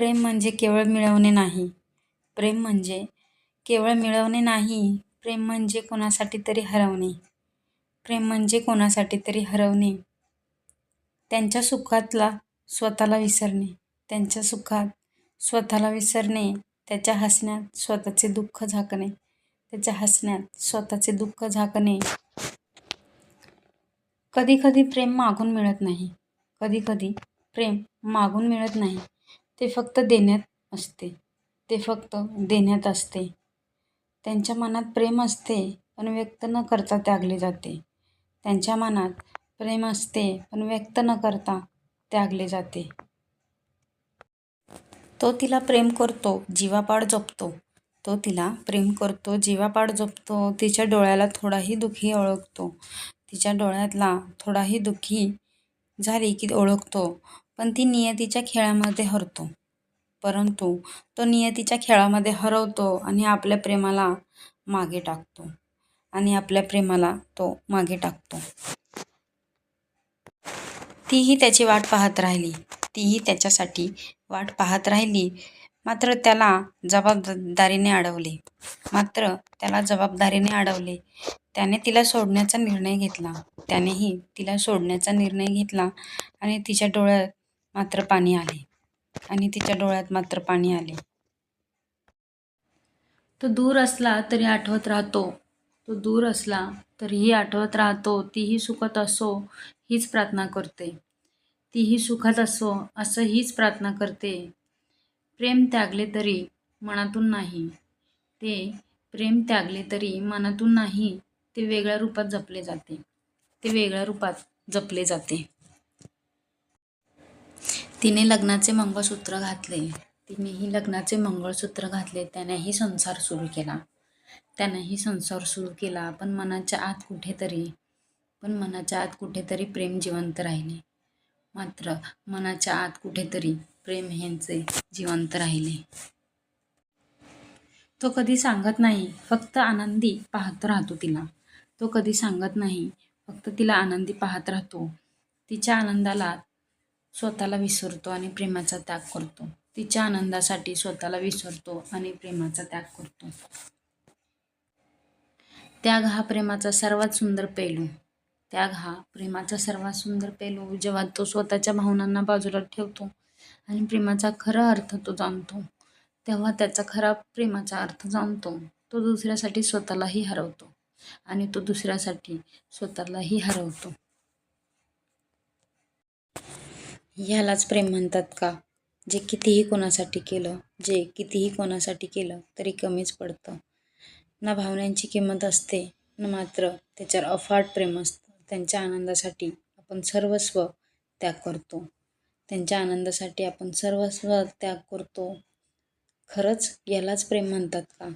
प्रेम म्हणजे केवळ मिळवणे नाही. प्रेम म्हणजे केवळ मिळवणे नाही. प्रेम म्हणजे कोणासाठी तरी हरवणे. प्रेम म्हणजे कोणासाठी तरी हरवणे. त्यांच्या सुखातला स्वतःला विसरणे. त्यांच्या सुखात स्वतःला विसरणे. त्याच्या हसण्यात स्वतःचे दुःख झाकणे. त्याच्या हसण्यात स्वतःचे दुःख झाकणे. कधी कधी प्रेम मागून मिळत नाही. कधी कधी प्रेम मागून मिळत नाही. ते फक्त देण्यात असते. ते फक्त देण्यात असते. त्यांच्या मनात प्रेम असते पण व्यक्त न करता त्यागले जाते. त्यांच्या मनात प्रेम असते पण व्यक्त न करता त्यागले जाते. तो तिला प्रेम करतो जीवापाड जपतो. तो तिला प्रेम करतो जीवापाड जपतो. तिच्या डोळ्याला थोडाही दुःखी ओळखतो. तिच्या डोळ्यातला थोडाही दुःखी झाली की ओळखतो पण ती नियतीच्या खेळामध्ये हरतो. परंतु तो नियतीच्या खेळामध्ये हरवतो आणि आपल्या प्रेमाला मागे टाकतो आणि आपल्या प्रेमाला तो मागे टाकतो. तीही त्याची वाट पाहत राहिली तीही त्याच्यासाठी वाट पाहत राहिली मात्र त्याला जबाबदारीने अडवले. मात्र त्याला जबाबदारीने अडवले. त्याने तिला सोडण्याचा निर्णय घेतला. त्यानेही तिला सोडण्याचा निर्णय घेतला आणि तिच्या डोळ्यात मात्र पाणी आले. आणि तिच्या डोळ्यात मात्र पाणी आले. तो दूर असला तरी आठवत राहतो. तो दूर असला तरीही आठवत राहतो. तीही सुखत असो हीच प्रार्थना करते. तीही सुखात असो असं हीच प्रार्थना करते. प्रेम त्यागले तरी मनातून नाही. ते प्रेम त्यागले तरी मनातून नाही ते वेगळ्या रूपात जपले जाते. ते वेगळ्या रूपात जपले जाते. तिने लग्नाचे मंगळसूत्र घातले. तिनेही लग्नाचे मंगळसूत्र घातले. त्यानेही संसार सुरू केला. त्यानेही संसार सुरू केला. पण मनाच्या आत कुठेतरी पण मनाच्या आत कुठेतरी प्रेम जिवंत राहिले. मात्र मनाच्या आत कुठेतरी प्रेम ह्यांचे जिवंत राहिले. तो कधी सांगत नाही फक्त आनंदी पाहत राहतो तिला. तो कधी सांगत नाही फक्त तिला आनंदी पाहत राहतो. तिच्या आनंदाला स्वतःला विसरतो आणि प्रेमाचा त्याग करतो. तिच्या आनंदासाठी स्वतःला विसरतो आणि प्रेमाचा त्याग करतो. त्याग हा प्रेमाचा सर्वात सुंदर पैलू. त्याग हा प्रेमाचा सर्वात सुंदर पैलू. जेव्हा तो स्वतःच्या भावनांना बाजूला ठेवतो आणि प्रेमाचा खरा अर्थ तो जाणतो तेव्हा त्याचा खरा प्रेमाचा अर्थ जाणतो. तो दुसऱ्यासाठी स्वतःलाही हरवतो आणि तो दुसऱ्यासाठी स्वतःलाही हरवतो. ह्यालाच प्रेम म्हणतात का? जे कितीही कोणासाठी केलं जे कितीही कोणासाठी केलं तरी कमीच पडतं. ना भावनांची किंमत असते ना मात्र त्याच्यावर अफाट प्रेम असतं. त्यांच्या आनंदासाठी आपण सर्वस्व त्याग करतो. त्यांच्या आनंदासाठी आपण सर्वस्व त्याग करतो. खरंच यालाच प्रेम म्हणतात का?